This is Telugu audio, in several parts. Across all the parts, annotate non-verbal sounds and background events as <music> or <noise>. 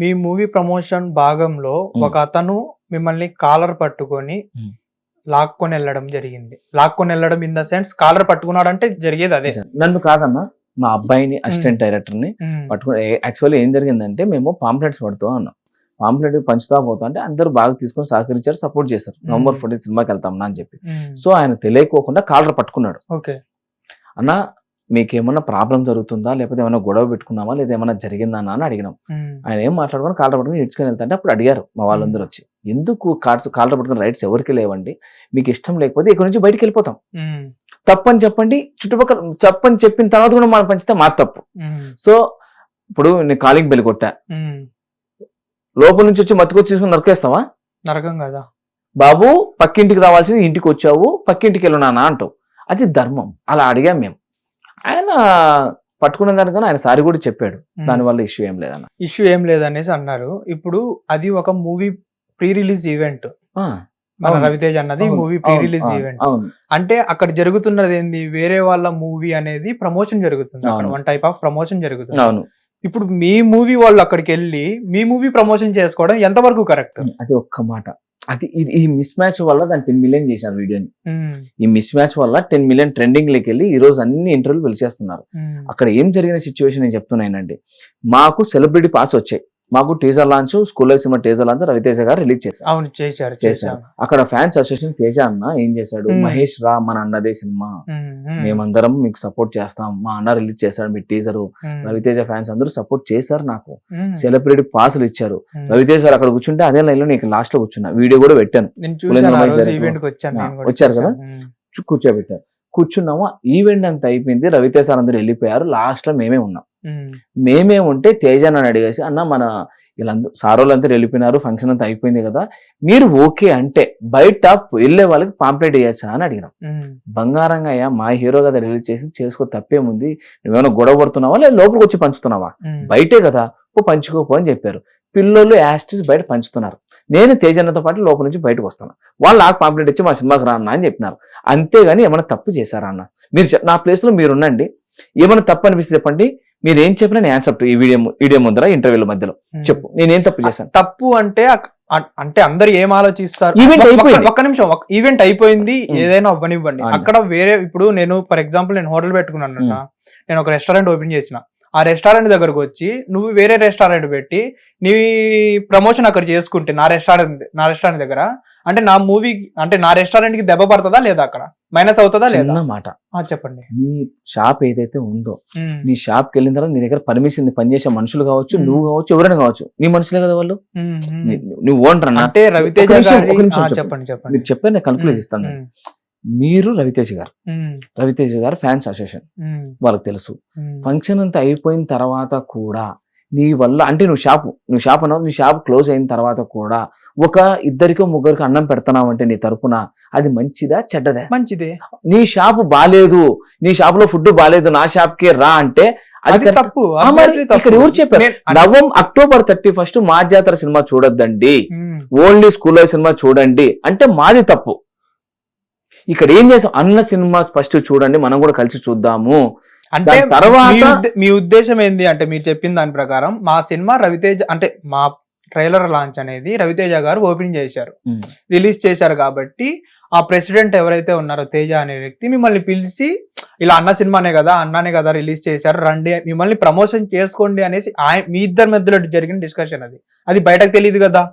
మీ మూవీ ప్రమోషన్ భాగంలో. ఒక అతను మిమ్మల్ని కాలర్ పట్టుకొని. లాక్కొని వెళ్ళడం జరిగింది. లాక్కొని వెళ్ళడం ఇన్ ద సెన్స్ కాలర్ పట్టుకున్నాడు అంటే జరిగేది అదే. నన్ను కాదన్నా మా అబ్బాయిని అసిస్టెంట్ డైరెక్టర్ని మ్మ్. పట్టుకుని యాక్చువల్లీ ఏం జరిగిందంటే మేము పాంప్లెట్స్ పడుతూ ఉన్నాం పాంప్లెట్ పంచుతా పోతా అంటే అందరూ బాగా తీసుకొని సహకరించారు సపోర్ట్ చేశారు. నవంబర్ ఫోర్టీన్ సినిమాకి వెళ్తాం అని చెప్పి. సో ఆయన తెలియకోకుండా కాలర్ పట్టుకున్నాడు. ఓకే. అన్న మీకు ఏమన్నా ప్రాబ్లం జరుగుతుందా? లేకపోతే ఏమైనా గొడవ పెట్టుకున్నామా? లేదా ఏమైనా జరిగిందా అని అడిగినాం. ఆయన ఏం మాట్లాడుకుని కాలర్ పట్టుకుని ఇడ్చుకొని వెళ్తాంటే అప్పుడు అడిగారు మా వాళ్ళందరూ వచ్చి ఎందుకు కార్డ్స్ కాలర్ పట్టుకుని రైట్స్ ఎవరికి లేవండి? మీకు ఇష్టం లేకపోతే ఇక్కడ నుంచి బయటికి వెళ్ళిపోతాం. తప్పని చెప్పండి చుట్టుపక్కల చెప్పని చెప్పిన తర్వాత కూడా మనం పంచితే మా తప్పు. సో ఇప్పుడు నేను కాలింగ్ బెల్ కొట్టా. లోపల నుంచి వచ్చి మతుకొచ్చి తీసుకుని నరికేస్తావా? నరకం కదా. బాబు పక్కింటికి రావాల్సింది ఇంటికి వచ్చావు పక్కింటికి వెళ్ళు నాన్న అంటావు. అది ధర్మం. అలా అడిగాం మేము. ఆయన పట్టుకున్న దానికన్నా ఆయన సారి కూడా చెప్పాడు. దానివల్ల ఇష్యూ ఏం లేదన్న. ఇష్యూ ఏం లేదనేసి అన్నారు. ఇప్పుడు అది ఒక మూవీ ప్రీ రిలీజ్ ఈవెంట్ మన. రవితేజ్ అన్నది మూవీ ప్రీ రిలీజ్ ఈవెంట్. అంటే అక్కడ జరుగుతున్నది ఏంది? వేరే వాళ్ళ మూవీ అనేది ప్రమోషన్ జరుగుతుంది. అక్కడ. వన్ టైప్ ఆఫ్ ప్రమోషన్ జరుగుతుంది. ఇప్పుడు మీ మూవీ వాళ్ళు అక్కడికి వెళ్ళి మీ మూవీ ప్రమోషన్ చేసుకోవడం ఎంతవరకు కరెక్ట్? అది ఒక్క మాట. అది ఇది ఈ మిస్ మ్యాచ్ వల్ల దాన్ని టెన్ మిలియన్ చేశారు వీడియోని. ఈ మిస్ మ్యాచ్ వల్ల టెన్ మిలియన్ ట్రెండింగ్లోకి వెళ్ళి ఈ రోజు అన్ని ఇంటర్వ్యూలు పిలిచేస్తున్నారు అక్కడ ఏం జరిగిన సిచ్యువేషన్ నేను చెప్తున్నానండి మాకు సెలబ్రిటీ పాస్ వచ్చాయి. మాకు టీజర్ లాంచ్ స్కూల్లో సినిమా టీజర్ లాంచ్ రవితేజ గారు రిలీజ్ చేశారు. అవును చేశారు చేశారు. అక్కడ ఫ్యాన్స్ అసోసియేషన్ తేజ అన్న ఏం చేశాడు. మహేష్ రా మన అన్నదే సినిమా. మేమందరం మీకు సపోర్ట్ చేస్తాం. మా అన్న రిలీజ్ చేశాడు మీ టీజర్ రవితేజ ఫ్యాన్స్ అందరూ సపోర్ట్ చేశారు నాకు. సెలబ్రిటీ పాసులు ఇచ్చారు. రవితేజ గారు అక్కడ కూర్చుంటే అదే లైన్లో నీకు లాస్ట్లో కూర్చున్నా. వీడియో కూడా పెట్టాను. నేను నేను వచ్చారు కదా? కూర్చోబెట్టారు. కూర్చున్నాము ఈవెంట్ అంతా అయిపోయింది రవితేజ సార్ అందరూ వెళ్ళిపోయారు లాస్ట్లో మేమే ఉన్నాం. మేమే ఉంటే తేజ నన్ను అడిగేసి అన్న మన వీళ్ళందరూ సార్ వాళ్ళంతా వెళ్ళిపోయినారు ఫంక్షన్ అంతా అయిపోయింది కదా మీరు ఓకే అంటే బయట వెళ్ళే వాళ్ళకి పాంప్లెట్ ఇవ్వచ్చా అని అడిగినాం. బంగారంగా అయ్యా మా హీరో కదా రిలీజ్ చేసి చేసుకో తప్పేముంది? నువ్వేమైనా గొడవ పడుతున్నావా లేదా లోపలికి వచ్చి పంచుతున్నావా? బయటే కదా పంచుకోపో అని చెప్పారు. పిల్లలు యాస్టిస్ బయట పంచుతున్నారు. నేను తేజన్నతో పాటు లోపల నుంచి బయటకు వస్తాను. వాళ్ళు నాకు పాంప్లెట్ ఇచ్చి మా సినిమాకి రా అన్న అని చెప్పినారు. అంతేగాని ఏమైనా తప్పు చేశారా అన్న? మీరు నా ప్లేస్లో మీరు ఉండండి. ఏమైనా తప్పు అనిపిస్తే చెప్పండి. మీరు ఏం చెప్పినా నేను ఆన్సర్ ఈ వీడియో వీడియో ముందర ఇంటర్వ్యూల మధ్యలో. చెప్పు. నేనేం తప్పు చేశాను? తప్పు అంటే అంటే అందరు ఏం ఆలోచిస్తారు? ఒక్క- అయిపోయింది. ఒక్క నిమిషం ఈవెంట్ అయిపోయింది. ఏదైనా అవ్వనివ్వండి. అక్కడ వేరే ఇప్పుడు నేను ఫర్ ఎగ్జాంపుల్ నేను హోటల్ పెట్టుకున్నాను అన్న. నేను ఒక రెస్టారెంట్ ఓపెన్ చేసిన. ఆ రెస్టారెంట్ దగ్గరకు వచ్చి నువ్వు వేరే రెస్టారెంట్ పెట్టి నీ ప్రమోషన్ అక్కడ చేసుకుంటే నా రెస్టారెంట్ నా రెస్టారెంట్ దగ్గర అంటే నా మూవీ అంటే నా రెస్టారెంట్కి దెబ్బ పడుతుందా లేదా అక్కడ? మైనస్ అవుతుందా లేదా? మాట. చెప్పండి. నీ షాప్ ఏదైతే ఉందో నీ షాప్కి వెళ్ళిన తర్వాత నీ దగ్గర పర్మిషన్ పనిచేసే మనుషులు కావచ్చు. నువ్వు కావచ్చు ఎవరైనా కావచ్చు నీ మనుషులే కదా వాళ్ళు? నువ్వు ఓనర్ అన్న? అంటే రవితేజ. చెప్పండి. చెప్పండి మీరు చెప్పే నేను కన్క్లూజ్ ఇస్తాను మీరు రవితేజ గారు. రవితేజ గారు ఫ్యాన్స్ అసోసియేషన్. వాళ్ళకి తెలుసు. ఫంక్షన్ అంతా అయిపోయిన తర్వాత కూడా నీ వల్ల అంటే నువ్వు షాపు నువ్వు షాప్ అన్నావు నీ షాప్ క్లోజ్ అయిన తర్వాత కూడా ఒక ఇద్దరికో ముగ్గురికి అన్నం పెడుతున్నావు అంటే నీ తరపున అది మంచిదా చెడ్డదా? మంచిదే. నీ షాపు బాలేదు నీ షాప్లో ఫుడ్ బాలేదు నా షాప్కి రా అంటే అది. తప్పు. ఇక్కడ ఎవరు చెప్పారు? నవం అక్టోబర్ థర్టీ ఫస్ట్ మా జాతర సినిమా చూడొద్దండి. ఓన్లీ స్కూల్లో సినిమా చూడండి. అంటే మాది తప్పు. ఇక్కడ ఏం చేసాం? అన్న సినిమా ఫస్ట్ చూడండి మనం కూడా కలిసి చూద్దాము. అంటే తర్వాత- మీ ఉద్దే- మీ ఉద్దేశం ఏంది అంటే మీరు చెప్పిన దాని ప్రకారం మా సినిమా రవితేజ అంటే మా ట్రైలర్ లాంచ్ అనేది రవితేజ గారు ఓపెన్ చేశారు. రిలీజ్ చేశారు కాబట్టి ఆ ప్రెసిడెంట్ ఎవరైతే ఉన్నారో తేజ అనే వ్యక్తి మిమ్మల్ని పిలిచి ఇలా అన్న సినిమానే కదా అన్ననే కదా రిలీజ్ చేశారు రండి మిమ్మల్ని ప్రమోషన్ చేసుకోండి అనేసి ఆయ- మీ ఇద్దరి మధ్యలో జరిగిన డిస్కషన్ అది. అది బయటకు తెలియదు కదా.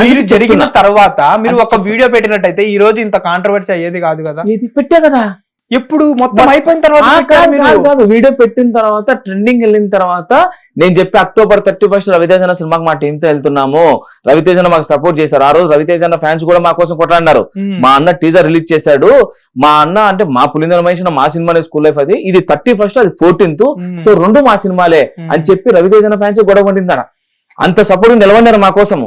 మీరు జరిగిన. తర్వాత మీరు ఒక. వీడియో పెట్టినట్టయితే ఈ రోజు ఇంత కాంట్రవర్సీ అయ్యేది కాదు కదా ఇది పెట్టే కదా ఎప్పుడు మొత్తం అయిపోయిన తర్వాత. వీడియో పెట్టిన తర్వాత ట్రెండింగ్ వెళ్ళిన తర్వాత నేను చెప్పి అక్టోబర్ థర్టీ ఫస్ట్ రవితేజ అన్న సినిమాకి మా టీమ్తో వెళ్తున్నాము రవితేజ అన్న మాకు సపోర్ట్ చేశారు ఆ రోజు రవితేజ అన్న ఫ్యాన్స్ కూడా మా కోసం కొట్లాడినారు. మా అన్న టీజర్ రిలీజ్ చేశాడు మా అన్న అంటే మా పులిందర మహేష్ మా సినిమానే స్కూల్ లైఫ్ అది ఇది థర్టీ ఫస్ట్ అది ఫోర్టీన్త్. సో రెండు మా సినిమాలే. అని చెప్పి రవితేజ అన్న ఫ్యాన్స్ గొడవ పడిందార అంత సపోర్ట్ నిలవన్నారు మా కోసము.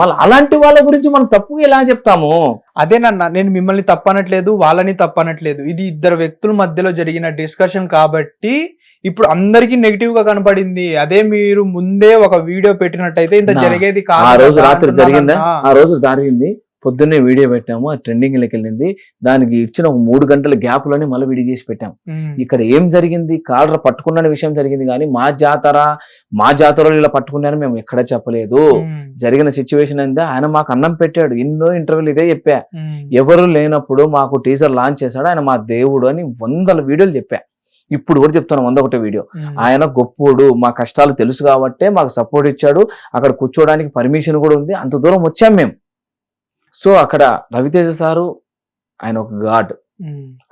మళ్ళీ అలాంటి వాళ్ళ గురించి మనం తప్పు ఎలా చెప్తాము? అదేనన్నా నేను మిమ్మల్ని తప్పనట్లేదు వాళ్ళని తప్పనట్లేదు. ఇది ఇద్దరు వ్యక్తుల మధ్యలో జరిగిన డిస్కషన్ కాబట్టి ఇప్పుడు అందరికి నెగిటివ్గా కనపడింది. అదే మీరు ముందే ఒక వీడియో పెట్టినట్టయితే ఇంత జరిగేది కాదు ఆ రోజు రాత్రి. జరిగిందా? ఆ రోజు జరిగింది. పొద్దున్నే వీడియో పెట్టాము ఆ ట్రెండింగ్లోకి వెళ్ళింది. దానికి ఇచ్చిన ఒక మూడు గంటల గ్యాప్లోనే మళ్ళీ వీడియో చేసి పెట్టాం. ఉమ్, ఇక్కడ ఏం జరిగింది? కాలర పట్టుకున్న విషయం జరిగింది కానీ మా జాతర మా జాతరలో ఇలా పట్టుకున్నారని మేము ఎక్కడ చెప్పలేదు. జరిగిన సిచ్యువేషన్ అంతా ఆయన మాకు అన్నం పెట్టాడు. ఎన్నో ఇంటర్వ్యూలు ఇదే చెప్పా. ఎవరు లేనప్పుడు మాకు టీజర్ లాంచ్ చేశాడు. ఆయన మా దేవుడు అని వందల వీడియోలు చెప్పా. ఇప్పుడు కూడా చెప్తాను వంద ఒకటి వీడియో ఆయన గొప్పోడు మా కష్టాలు తెలుసు కాబట్టే మాకు సపోర్ట్ ఇచ్చాడు. అక్కడ కూర్చోవడానికి పర్మిషన్ కూడా ఉంది. అంత దూరం వచ్చాం మేము. సో అక్కడ రవితేజ సారు ఆయన ఒక గాడ్.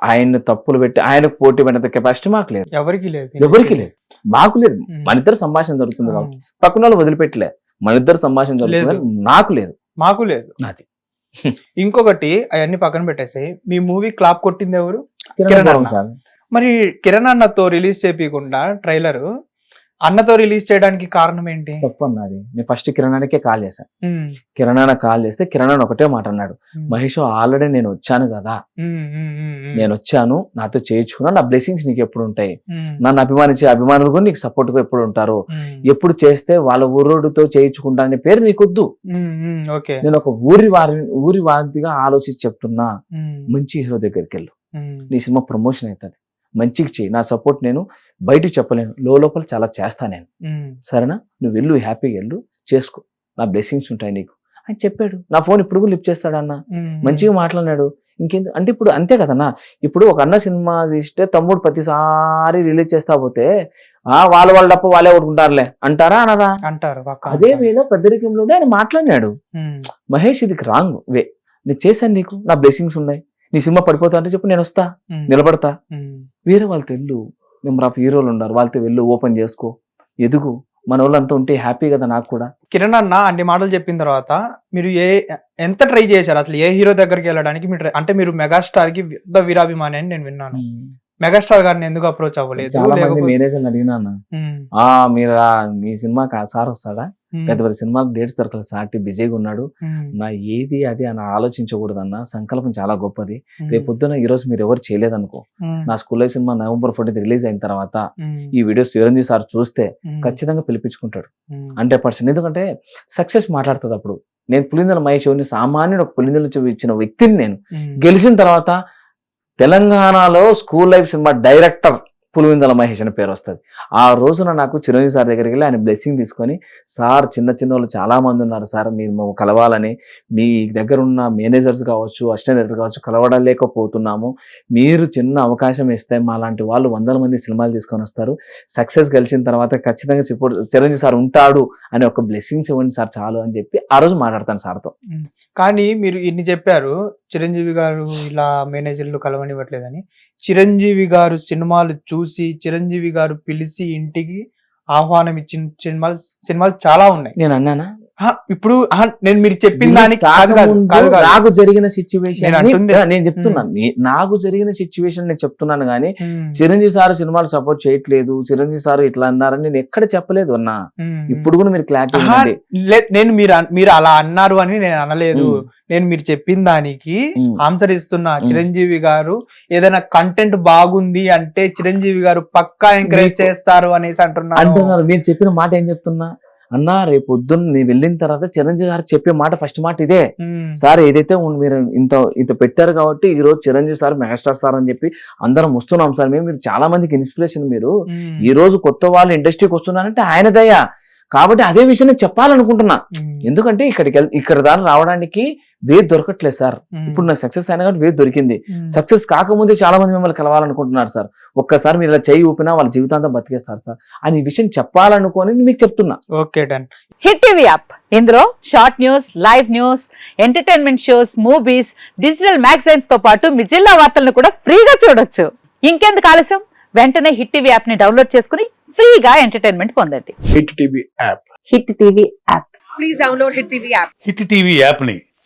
ఆయన తప్పులు పెట్టి ఆయనకు పోటీ పడినంత కెపాసిటీ మాకు లేదు. ఎవరికి లేదు ఎవరికి లేదు. మాకు లేదు. మన ఇద్దరు సంభాషణ జరుగుతుంది కాబట్టి. పక్కన వాళ్ళు వదిలిపెట్టలే. మన ఇద్దరు సంభాషణ జరుగుతుంది. నాకు లేదు. మాకు లేదు. నాది. <laughs> ఇంకొకటి అవన్నీ పక్కన పెట్టేసాయి. మీ మూవీ క్లాప్ కొట్టింది ఎవరు? కిరణ్ అన్న. మరి కిరణ్ అన్నతో రిలీజ్ చేయకుండా ట్రైలర్ అన్నతో రిలీజ్ చేయడానికి కారణం ఏంటి? తప్పు అన్నది నేను ఫస్ట్ కిరణానికే కాల్ చేశాను కిరణాన కాల్ చేస్తే కిరణాన్ ఒకటే మాట అన్నాడు. మహేష్ ఆల్రెడీ నేను వచ్చాను కదా. నేను వచ్చాను. నాతో చేయించుకున్నా నా బ్లెస్సింగ్స్ నీకు ఎప్పుడు ఉంటాయి? నన్ను అభిమానించే అభిమానులు కూడా నీకు సపోర్ట్గా ఎప్పుడు ఉంటారు? ఎప్పుడు చేస్తే వాళ్ళ ఊరోడితో చేయించుకుంటా అనే పేరు నీకొద్దు నేను ఒక ఊరి వారి ఊరి వారిగా ఆలోచించి చెప్తున్నా. మంచి హీరో దగ్గరికి వెళ్ళు. నీ సినిమా ప్రమోషన్ అవుతుంది. మంచిగా చేయి నా సపోర్ట్ నేను బయటికి చెప్పలేను. లో లోపల చాలా చేస్తా నేను. సరేనా? నువ్వు వెళ్ళు హ్యాపీగా వెళ్ళు చేసుకో. నా బ్లెస్సింగ్స్ ఉంటాయి నీకు. అని చెప్పాడు నా ఫోన్ ఇప్పుడు కూడా లిఫ్ట్ చేస్తాడన్న. ఉమ్, మంచిగా మాట్లాడినాడు. ఇంకేంది అంటే ఇప్పుడు అంతే కదన్నా. ఇప్పుడు ఒక అన్న సినిమా తీస్తే తమ్ముడు ప్రతిసారి రిలీజ్ చేస్తా పోతే ఆ వాళ్ళ వాళ్ళ తప్ప వాళ్ళే కొట్టుకుంటారులే అంటారా అనదా? అంటారు అదే. వేలో పెద్దరికంలో ఉండి ఆయన మాట్లాడినాడు. మహేష్ ఇది రాంగ్ వే. నేను చేశాను నీకు నా బ్లెస్సింగ్స్ ఉన్నాయి. నీ సినిమా పడిపోతా అంటే చెప్పు నేను వస్తా నిలబడతా. వేరే వాళ్ళతో వెళ్ళు. నెంబర్ ఆఫ్ హీరోలు ఉన్నారు వాళ్ళతో వెళ్ళు ఓపెన్ చేసుకో. ఎదుగు. మన వాళ్ళంతా ఉంటే హ్యాపీ కదా నాకు కూడా. కిరణ్ అన్న అన్ని మాటలు చెప్పిన తర్వాత మీరు ఏ ఎంత ట్రై చేశారు? అసలు ఏ హీరో దగ్గరికి వెళ్ళడానికి మీరు అంటే మీరు మెగాస్టార్కి పెద్ద వీరాభిమాని అని నేను విన్నాను. మెగాస్టార్ గారిని ఎందుకు అప్రోచ్ అవ్వలేదు? చాలా మంది మేనేజర్ అడిగినా ఆ మీరు మీ సినిమాకి ఆ సార్ వస్తాడా? పెద్ద పెద్ద సినిమాకి డేట్స్ దొరకలేదు. సార్ బిజీగా ఉన్నాడు. నా ఏది అది అని ఆలోచించకూడదన్న సంకల్పం చాలా గొప్పది. రేపు పొద్దున ఈ రోజు మీరు ఎవరు చేయలేదనుకో నా స్కూల్లో సినిమా నవంబర్ ఫోర్టీన్త్ రిలీజ్ అయిన తర్వాత ఈ వీడియోస్ చిరంజీవి సార్ చూస్తే ఖచ్చితంగా పిలిపించుకుంటాడు. Hundred percent. ఎందుకంటే సక్సెస్ మాట్లాడుతుంది అప్పుడు. నేను పులిందల మహేష్ సామాన్యుడు ఒక పులిందల ఇచ్చిన వ్యక్తిని నేను. గెలిచిన తర్వాత తెలంగాణలో school life cinema director Pulivendula Mahesh అనే పేరు వస్తుంది. ఆ రోజున నాకు చిరంజీవి సార్ దగ్గరికి వెళ్ళి ఆయన బ్లెస్సింగ్ తీసుకొని సార్ చిన్న చిన్న వాళ్ళు చాలామంది ఉన్నారు సార్ మీరు మేము కలవాలని. మీ దగ్గర ఉన్న మేనేజర్స్ కావచ్చు అసిస్టెంట్ డైరెక్టర్ కావచ్చు కలవడలేకపోతున్నాము. మీరు చిన్న అవకాశం ఇస్తే మా లాంటి వాళ్ళు వందల మంది సినిమాలు తీసుకొని వస్తారు. సక్సెస్ గెలిచిన తర్వాత ఖచ్చితంగా సపోర్ట్ చిరంజీవి సార్ ఉంటాడు అని ఒక బ్లెస్సింగ్స్ ఇవ్వండి సార్ చాలు అని చెప్పి ఆ రోజు మాట్లాడతాను సార్తో. కానీ మీరు ఇన్ని చెప్పారు చిరంజీవి గారు ఇలా మేనేజర్లు కలవనివ్వట్లేదని. చిరంజీవి గారు సినిమాలు చూసి చిరంజీవి గారు పిలిచి ఇంటికి ఆహ్వానం ఇచ్చిన సినిమాలు సినిమాలు చాలా ఉన్నాయి. నేను అన్నానా? ఇప్పుడు నేను మీరు చెప్పిన దానికి కాదు కాదు. నాకు జరిగిన సిచ్యువేషన్ నేను అంటుంది- నేను చెప్తున్నా. మీ- నాకు జరిగిన సిచ్యువేషన్ నేను చెప్తున్నాను కానీ చిరంజీవి సార్ సినిమాలు సపోర్ట్ చేయట్లేదు. చిరంజీవి సార్ ఇట్లా అన్నారని నేను ఎక్కడ చెప్పలేదు అన్న. ఇప్పుడు కూడా మీరు క్లారిటీ నేను మీరు మీరు అలా అన్నారు అని నేను అనలేదు. నేను మీరు చెప్పిన దానికి. ఆన్సర్ ఇస్తున్నా. చిరంజీవి గారు ఏదైనా కంటెంట్ బాగుంది అంటే చిరంజీవి గారు పక్కా ఎంకరేజ్ చేస్తారు అనేసి అంటున్నాను. అంటున్నారు. నేను చెప్పిన మాట ఏం చెప్తున్నా? అన్నా రేపు పొద్దున్న నీ వెళ్ళిన తర్వాత చిరంజీవి గారు చెప్పే మాట ఫస్ట్ మాట ఇదే. సార్ ఏదైతే మీరు ఇంత ఇంత పెట్టారు కాబట్టి ఈ రోజు చిరంజీవి సార్ మెగాస్టార్ సార్ అని చెప్పి అందరం వస్తున్నాం సార్. మేము మీరు చాలా మందికి ఇన్స్పిరేషన్ మీరు. ఈ రోజు కొత్త వాళ్ళు ఇండస్ట్రీకి వస్తున్నారంటే ఆయన దయ. కాబట్టి అదే విషయం నేను చెప్పాలనుకుంటున్నా ఎందుకంటే ఇక్కడికి ఇక్కడ దాని రావడానికి వేది దొరకట్లేదు సార్. ఇప్పుడు నాకు సక్సెస్ అయినా కాబట్టి వేది దొరికింది. సక్సెస్ కాకముందే చాలా మంది మిమ్మల్ని కలవాలనుకుంటున్నారు సార్. ఒక్కసారి మీరు ఇలా చేయి ఊపినా వాళ్ళ జీవితాంతం బతికేస్తారు సార్. అని ఈ విషయం చెప్పాలనుకొని మీకు చెప్తున్నా. Okay done. Hit TV app. ఇందులో short news live news entertainment shows movies digital మ్యాగజైన్స్తో పాటు మీ జిల్లా వార్తలను కూడా ఫ్రీగా చూడొచ్చు. ఇంకెందుకు ఆలస్యం? వెంటనే హిట్ టీవీ యాప్ని డౌన్లోడ్ చేసుకుని ఫ్రీగా ఎంటర్టైన్మెంట్ పొందండి. Hit TV app. Hit TV app. Please download Hit TV app. Hit TV యాప్ని